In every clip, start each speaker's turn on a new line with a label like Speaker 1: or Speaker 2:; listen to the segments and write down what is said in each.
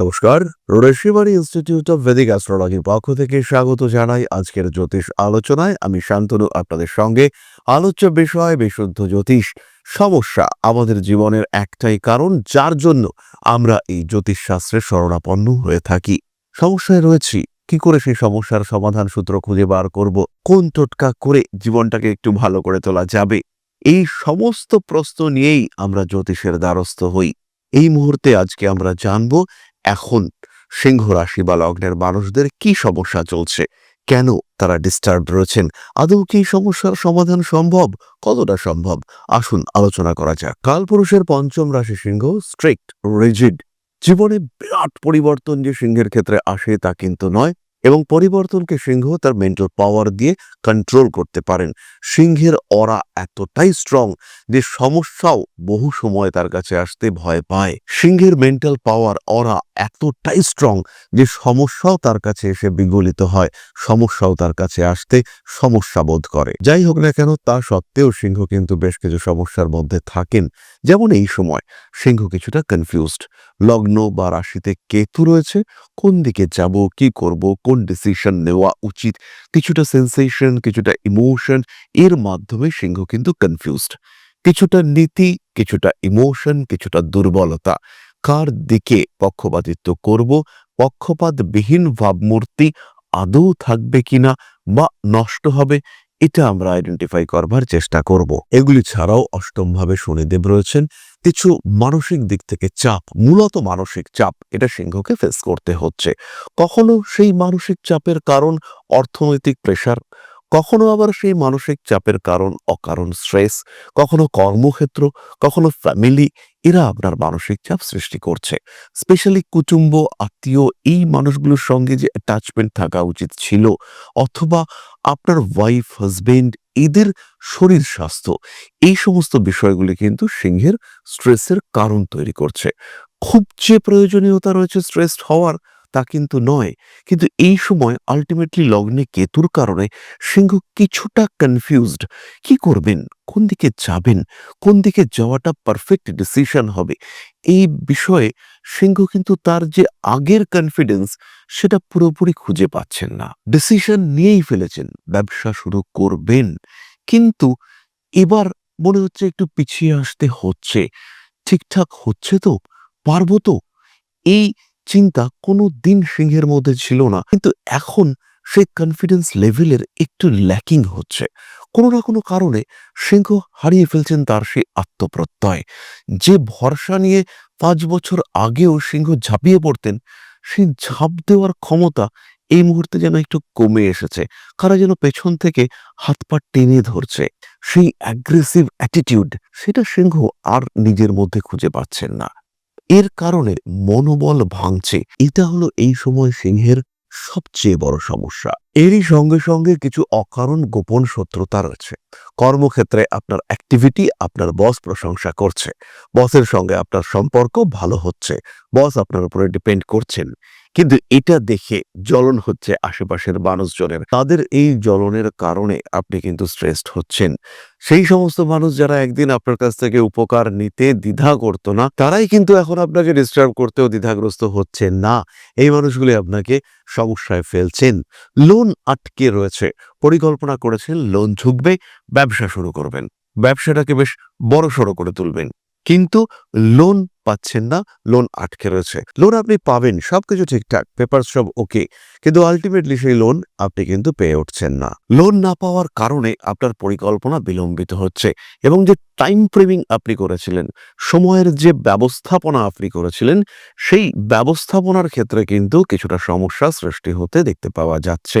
Speaker 1: নমস্কার। Rishibani institute of Vedic অ্যাস্ট্রোলজির পক্ষ থেকে স্বাগত জানাই আজকের জ্যোতিষ আলোচনায়। আমি শান্তনু, আপনাদের সঙ্গে আলোচ্য বিষয়, বিশুদ্ধ জ্যোতিষ। সমস্যা আমাদের জীবনের একটাই কারণ, যার জন্য আমরা এই জ্যোতিষ শাস্ত্রের শরণাপন্ন হয়ে থাকি। সমস্যায় রয়েছি। কি করে সেই সমস্যার সমাধান সূত্র খুঁজে বার করব? কোন টোটকা করে জীবনটাকে একটু ভালো করে তোলা যাবে? এই সমস্ত প্রশ্ন নিয়েই আমরা জ্যোতিষের দ্বারস্থ হই। এই মুহূর্তে আজকে আমরা জানব এখন সিংহ রাশি বা লগ্নের মানুষদের কি সমস্যা চলছে? কেন তারা ডিস্টার্ব রয়েছেন? আদৌ কি সমস্যার সমাধান সম্ভব? কতটা সম্ভব? আসুন আলোচনা করা যাক। কালপুরুষের পঞ্চম রাশি সিংহ স্ট্রিক্ট রিজিড জীবনে বিরাট পরিবর্তন যে সিংহের ক্ষেত্রে আসে তা কিন্তু নয়। এবং পরিবর্তনকে সিংহ তার মেন্টাল পাওয়ার দিয়ে কন্ট্রোল করতে পারেন। সিংহের অরা এতটাই স্ট্রং যে সমস্যাও বহু সময় তার কাছে আসতে ভয় পায়। সিংহের মেন্টাল পাওয়ার অরা এতটাই স্ট্রং যে সমস্যাও তার কাছে এসে বিগলিত হয়, সমস্যাও তার কাছে আসতে সমস্যা বোধ করে। যাই হোক না কেন, তা সত্ত্বেও সিংহ কিন্তু বেশ কিছু সমস্যার মধ্যে থাকেন। যেমন এই সময় সিংহ কিছুটা কনফিউজড লগ্ন বা রাশিতে কেতু রয়েছে, কোন দিকে যাব, কি করব কোন ডিসিশন নেওয়া উচিত। কিছুটা সেন্সেশন কিছুটা ইমোশন এর মাধ্যমে সিংহ কিন্তু কনফিউজড কিছুটা নীতি, কিছুটা ইমোশন কিছুটা দুর্বলতা। কার দিকে পক্ষপাতিত্ব করব? পক্ষপাতবিহীন ভাবমূর্তি আদৌ থাকবে কিনা বা নষ্ট হবে? এটা আমরা আইডেন্টিফাই করবার চেষ্টা করব। এগুলি ছাড়াও অষ্টমভাবে শনিদেব রয়েছেন। কিছু মানসিক দিক থেকে চাপ, মূলত মানসিক চাপ, এটা সিংহকে ফেস করতে হচ্ছে। কখনো সেই মানসিক চাপের কারণ অর্থনৈতিক প্রেশার কখনো আবার সেই মানসিক চাপের কারণ অকারণ স্ট্রেস কখনো কর্মক্ষেত্র, কখনো ফ্যামিলি এরা আপনার মানসিক চাপ সৃষ্টি করছে। স্পেশালি কুটুম্ব, আত্মীয়, এই মানুষগুলোর সঙ্গে যে অ্যাটাচমেন্ট থাকা উচিত ছিল, অথবা আপনার ওয়াইফ হাজবেন্ড এদের শরীর স্বাস্থ্য। এই সমস্ত বিষয়গুলি কিন্তু সিংহের স্ট্রেসের কারণ তৈরি করছে। খুব যে প্রয়োজনীয়তা রয়েছে স্ট্রেসড হওয়ার তা কিন্তু নয়। কিন্তু এই সময় আলটিমেটলি লগ্নে কেতুর কারণে সিংহ কিছুটা কনফিউজড কি করবেন? কোন দিকে যাবেন? কোন দিকে যাওয়াটা পারফেক্ট ডিসিশন হবে? এই বিষয়ে সিংহ কিন্তু তার যে আগের কনফিডেন্স সেটা পুরোপুরি খুঁজে পাচ্ছেন না। ডিসিশন নিয়েই ফেলেছেন, ব্যবসা শুরু করবেন। কিন্তু এবার মনে হচ্ছে একটু পিছিয়ে আসতে হচ্ছে। ঠিকঠাক হচ্ছে তো? পারব তো? এই চিন্তা কোনো দিন সিংহের মধ্যে ছিল না। কিন্তু এখন সেই কনফিডেন্স লেভেলের একটু ল্যাকিং হচ্ছে। কোনো না কোনো কারণে সিংহ হারিয়ে ফেলছেন তার সেই আত্মপ্রত্যয়। যে ভরসা নিয়ে পাঁচ বছর আগেও সিংহ ঝাঁপিয়ে পড়তেন, সেই ঝাঁপ দেওয়ার ক্ষমতা এই মুহূর্তে যেন একটু কমে এসেছে। কারা যেন পেছন থেকে হাত পা টেনে ধরছে। সেই অ্যাগ্রেসিভ অ্যাটিটিউড সেটা সিংহ আর নিজের মধ্যে খুঁজে পাচ্ছেন না। এর কারণে মনোবল ভাঙছে। এটা হলো এই সময় সিংহের সবচেয়ে বড় সমস্যা। এরই সঙ্গে সঙ্গে কিছু অকারণ গোপন শত্রুতা রয়েছে। কর্মক্ষেত্রে আপনার অ্যাক্টিভিটি আপনার বস প্রশংসা করছে। বসের সঙ্গে আপনার সম্পর্ক ভালো হচ্ছে। বস আপনার উপরে ডিপেন্ড করছেন। কিন্তু এটা দেখে জ্বলন হচ্ছে আশেপাশের মানুষজনের। তাদের এই জ্বলনের কারণে আপনি কিন্তু স্ট্রেসড হচ্ছেন। সেই সমস্ত মানুষ যারা একদিন আপনার কাছ থেকে উপকার নিতে দ্বিধা করতো না, তারাই কিন্তু এখন আপনাকে ডিস্টার্ব করতেও দ্বিধাগ্রস্ত হচ্ছেন না। এই মানুষগুলি আপনাকে সমস্যায় ফেলছেন। লোন আটকে রয়েছে। পরিকল্পনা করেছেন লোন ঝুঁকবে, ব্যবসা শুরু করবেন। ব্যবসাটাকে বেশ বড় সড়ো করে তুলবেন। কিন্তু লোন পাচ্ছেন না লোন আটকে রয়েছে। লোন আপনি পাবেন, সবকিছু ঠিকঠাক পেপার সব ওকে কিন্তু আলটিমেটলি সেই লোন আপনি কিন্তু পেয়ে উঠছেন না। লোন না পাওয়ার কারণে আপনার পরিকল্পনা বিলম্বিত হচ্ছে এবং যে টাইম ফ্রেমিং আপনি করেছিলেন, সময়ের যে ব্যবস্থাপনা আপনি করেছিলেন, সেই ব্যবস্থাপনার ক্ষেত্রে কিন্তু কিছুটা সমস্যা সৃষ্টি হতে দেখতে পাওয়া যাচ্ছে।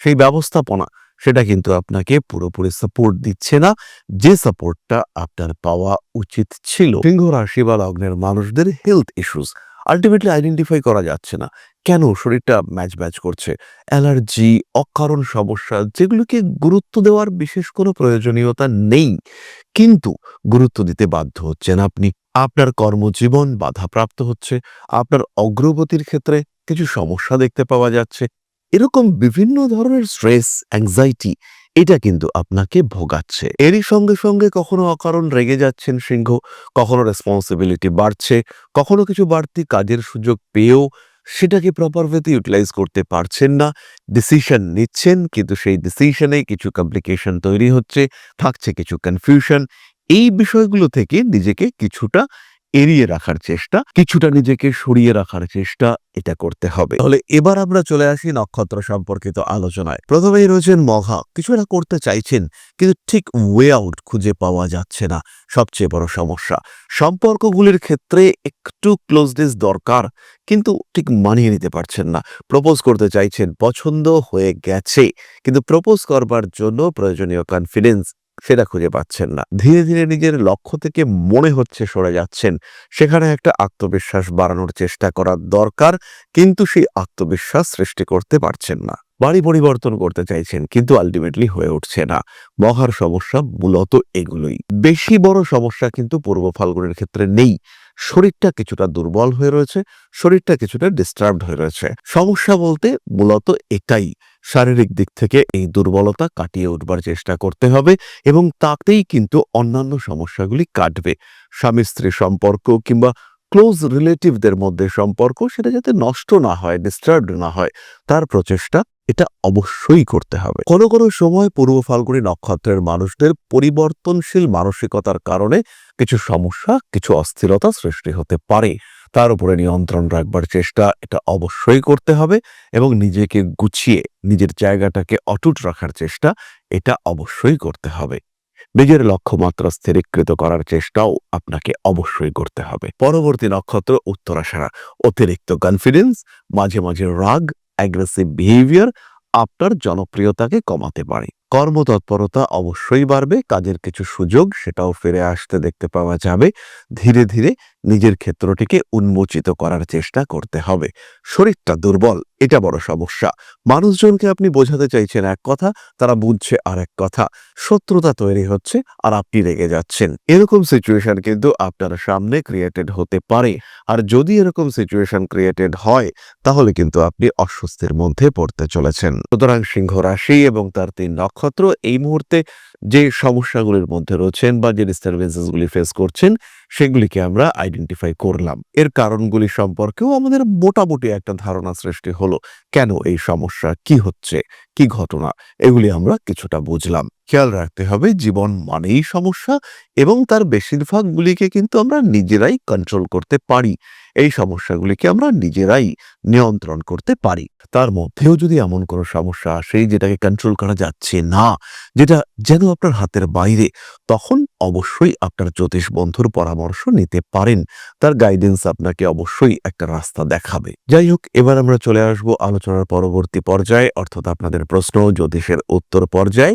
Speaker 1: সেই ব্যবস্থাপনা সেটা কিন্তু আপনাকে পুরোপুরি সাপোর্ট দিচ্ছে না। যে সাপোর্টটা আপনার পাওয়া উচিত ছিল সিংহ রাশি বা লগ্নের মানুষদের হেলথ ইস্যুস আলটিমেটলি আইডেন্টিফাই করা যাচ্ছে না। কেন শরীরটা ম্যাচ ম্যাচ করছে? অ্যালার্জি অকারণ সমস্যা, যেগুলোকে গুরুত্ব দেওয়ার বিশেষ কোনো প্রয়োজনীয়তা নেই। কিন্তু গুরুত্ব দিতে বাধ্য হচ্ছেন আপনি। আপনার কর্মজীবন বাধাপ্রাপ্ত হচ্ছে। আপনার অগ্রগতির ক্ষেত্রে কিছু সমস্যা দেখতে পাওয়া যাচ্ছে। এরকম বিভিন্ন ধরনের স্ট্রেস অ্যাংজাইটি এটা কিন্তু আপনাকে ভোগাচ্ছে। এরই সঙ্গে সঙ্গে কখনো অকারণ রেগে যাচ্ছেন সিংহ, কখনো রেসপন্সিবিলিটি বাড়ছে, কখনো কিছু বাড়তি কাজের সুযোগ পেয়েও সেটাকে প্রপার ওয়েতে ইউটিলাইজ করতে পারছেন না ডিসিশন নিচ্ছেন, কিন্তু সেই ডিসিশনে কিছু কমপ্লিকেশন তৈরি হচ্ছে, থাকছে কিছু কনফিউশন এই বিষয়গুলো থেকে নিজেকে কিছুটা এড়িয়ে রাখার চেষ্টা, কিছুটা নিজেকে সরিয়ে রাখার চেষ্টা এটা করতে হবে। তাহলে এবার আমরা চলে আসি নক্ষত্র সম্পর্কিত আলোচনায়। প্রথমেই রয়েছেন মঘা। কিছু একটা করতে চাইছেন, কিন্তু ঠিক ওয়ে আউট খুঁজে পাওয়া যাচ্ছে না। সবচেয়ে বড় সমস্যা, সম্পর্কগুলির ক্ষেত্রে একটু ক্লোজনেস দরকার, কিন্তু ঠিক মানিয়ে নিতে পারছেন না। প্রপোজ করতে চাইছেন, পছন্দ হয়ে গেছে, কিন্তু প্রপোজ করবার জন্য প্রয়োজনীয় কনফিডেন্স সেটা খুঁজে পাচ্ছেন না। ধীরে ধীরে নিজের লক্ষ্য থেকে মনে হচ্ছে সরে যাচ্ছেন। সেখানে একটা আত্মবিশ্বাস বাড়ানোর চেষ্টা করার দরকার, কিন্তু সেই আত্মবিশ্বাস সৃষ্টি করতে পারছেন না। বাড়ি পরিবর্তন করতে চাইছেন, কিন্তু আলটিমেটলি হয়ে উঠছে না। মহার সমস্যা মূলত এগুলোই। বেশি বড় সমস্যা কিন্তু পূর্ব ফাল্গুনের ক্ষেত্রে নেই। শরীরটা কিছুটা দুর্বল হয়ে রয়েছে, শরীরটা কিছুটা ডিস্টার্বড হয়ে রয়েছে। সমস্যা বলতে মূলত এটাই শারীরিক দিক থেকে এই দুর্বলতা কাটিয়ে উঠবার চেষ্টা করতে হবে এবং তাতেই কিন্তু অন্যান্য সমস্যাগুলি কাটবে। স্বামী স্ত্রী সম্পর্ক কিংবা ক্লোজ রিলেটিভদের মধ্যে সম্পর্ক সেটা যাতে নষ্ট না হয় ডিস্টার্বড না হয়, তার প্রচেষ্টা এটা অবশ্যই করতে হবে। কোনো কোনো সময় পূর্ব ফাল্গুনী নক্ষত্রের মানুষদের পরিবর্তনশীল মানসিকতার কারণে কিছু সমস্যা, কিছু অস্থিরতা সৃষ্টি হতে পারে। তার উপরে নিয়ন্ত্রণ রাখবার চেষ্টা এটা অবশ্যই করতে হবে এবং নিজেকে গুছিয়ে নিজের জায়গাটাকে অটুট রাখার চেষ্টা এটা অবশ্যই করতে হবে। নিজের লক্ষ্যমাত্রা স্থিরীকৃত করার চেষ্টাও আপনাকে অবশ্যই করতে হবে। পরবর্তী নক্ষত্র উত্তরাশারা অতিরিক্ত কনফিডেন্স মাঝে মাঝে রাগ অ্যাগ্রেসিভ বিহেভিয়ার আপনার জনপ্রিয়তাকে কমাতে পারে। কর্মতৎপরতা অবশ্যই বাড়বে, কাজের কিছু সুযোগ সেটাও ফিরে আসতে দেখতে পাওয়া যাবে। ধীরে ধীরে নিজের ক্ষেত্রটিকে উন্মোচিত করার চেষ্টা করতে হবে। শরীরটা দুর্বল, এটা বড় সমস্যা। মানুষজনকে আপনি বোঝাতে চাইছেন এক কথা, তারা বুঝছে আর এক কথা। শত্রুতা তৈরি হচ্ছে আর আপনি রেগে যাচ্ছেন। এরকম সিচুয়েশন কিন্তু আপনার সামনে ক্রিয়েটেড হতে পারে। আর যদি এরকম সিচুয়েশন ক্রিয়েটেড হয়, তাহলে কিন্তু আপনি অস্বস্তির মধ্যে পড়তে চলেছেন। সুতরাং সিংহ রাশি এবং তার তিন নক্ষত্র এই মুহূর্তে যে সমস্যাগুলির মধ্যে রয়েছেন বা যে ডিস্টারবেন্সেসগুলি ফেস করছেন, সেগুলিকে আমরা আইডেন্টিফাই করলাম। এর কারণগুলি সম্পর্কেও আমাদের মোটামুটি একটা ধারণা সৃষ্টি হলো, কেন এই সমস্যা, কি হচ্ছে? কি ঘটনা? এগুলি আমরা কিছুটা বুঝলাম। খেয়াল রাখতে হবে, জীবন মানেই সমস্যা এবং তার বেশিরভাগগুলিকে কিন্তু আমরা নিজেরাই কন্ট্রোল করতে পারি। এই সমস্যাগুলিকে আমরা নিজেরাই নিয়ন্ত্রণ করতে পারি। তার মধ্যেও যদি এমন কোনো সমস্যা আসে যেটাকে কন্ট্রোল করা যাচ্ছে না, যেটা যেন আপনার হাতের বাইরে, তখন অবশ্যই আপনার জ্যোতিষ বন্ধুর পরামর্শ নিতে পারেন। তার গাইডেন্স আপনাকে অবশ্যই একটা রাস্তা দেখাবে। যাই হোক, এবার আমরা চলে আসব আলোচনার পরবর্তী পর্যায়ে। অর্থাৎ আপনাদের প্রশ্ন জ্যোতিষের উত্তর পর্যায়ে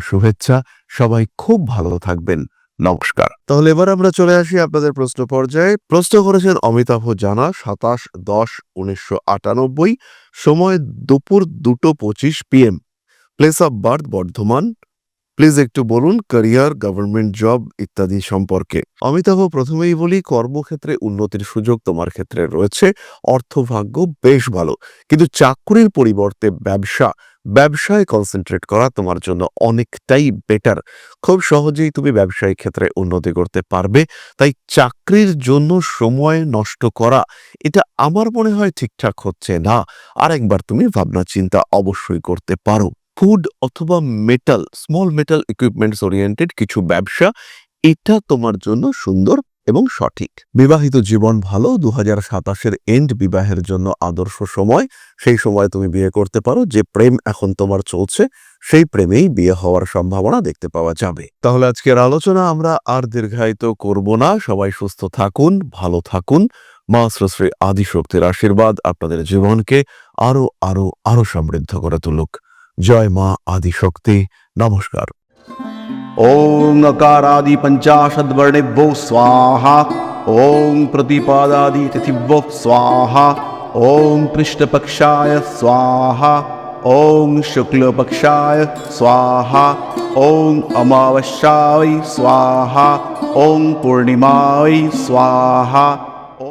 Speaker 1: শুভেচ্ছা। সবাই খুব ভালো থাকবেন। নমস্কার। তাহলে এবার আমরা চলে আসি আপনাদের প্রশ্ন পর্যায়ে। প্রশ্ন করেছেন অমিতাভ জানা, সাতাশ দশ উনিশশো আটানব্বই, সময় দুপুর দুটো পঁচিশ PM place of birth Bardhaman. Please একটু বলুন ক্যারিয়ার গভর্নমেন্ট জব ইত্যাদি সম্পর্কে। অমিতাভ প্রথমেই বলি, কর্মক্ষেত্রে উন্নতির সুযোগ তোমার ক্ষেত্রে রয়েছে। অর্থভাগ্য বেশ ভালো। কিন্তু চাকরির পরিবর্তে ব্যবসা ব্যবসায় কনসেন্ট্রেট করা তোমার জন্য অনেকটাই বেটার খুব সহজেই তুমি ব্যবসায়িক ক্ষেত্রে উন্নতি করতে পারবে। তাই চাকরির জন্য সময় নষ্ট করা, এটা আমার মনে হয় ঠিকঠাক হচ্ছে না। আরেকবার তুমি ভাবনা চিন্তা অবশ্যই করতে পারো। ফুড অথবা metal small metal equipments oriented কিছু ব্যবসা, এটা তোমার জন্য সুন্দর এবং সঠিক। বিবাহিত জীবন ভালো দু হাজার সাতাশের এন্ড বিবাহের জন্য আদর্শ সময়। সেই সময় তুমি বিয়ে করতে পারো, যে প্রেম এখন তোমার চলছে, সেই প্রেমেই বিয়ে হওয়ার সম্ভাবনা দেখতে পাওয়া যাবে। তাহলে আজকের আলোচনা আমরা আর দীর্ঘায়িত করব না। সবাই সুস্থ থাকুন, ভালো থাকুন। মা শ্রী আদিশক্তির আশীর্বাদ আপনাদের জীবনকে আরও আরও আরও সমৃদ্ধ করে তুলুক। জয় মা আদিশক্তি। নমস্কার।
Speaker 2: ॐ अकारादि पञ्चाशद्वर्णेभ्यो स्वाहा। ॐ प्रतिपादादि तिथिभ्यो स्वाहा। ॐ पृष्ठपक्षाय स्वाहा। ॐ शुक्लपक्षाय स्वाहा। ॐ अमावस्याय स्वाहा। ॐ पूर्णिमाय स्वाहा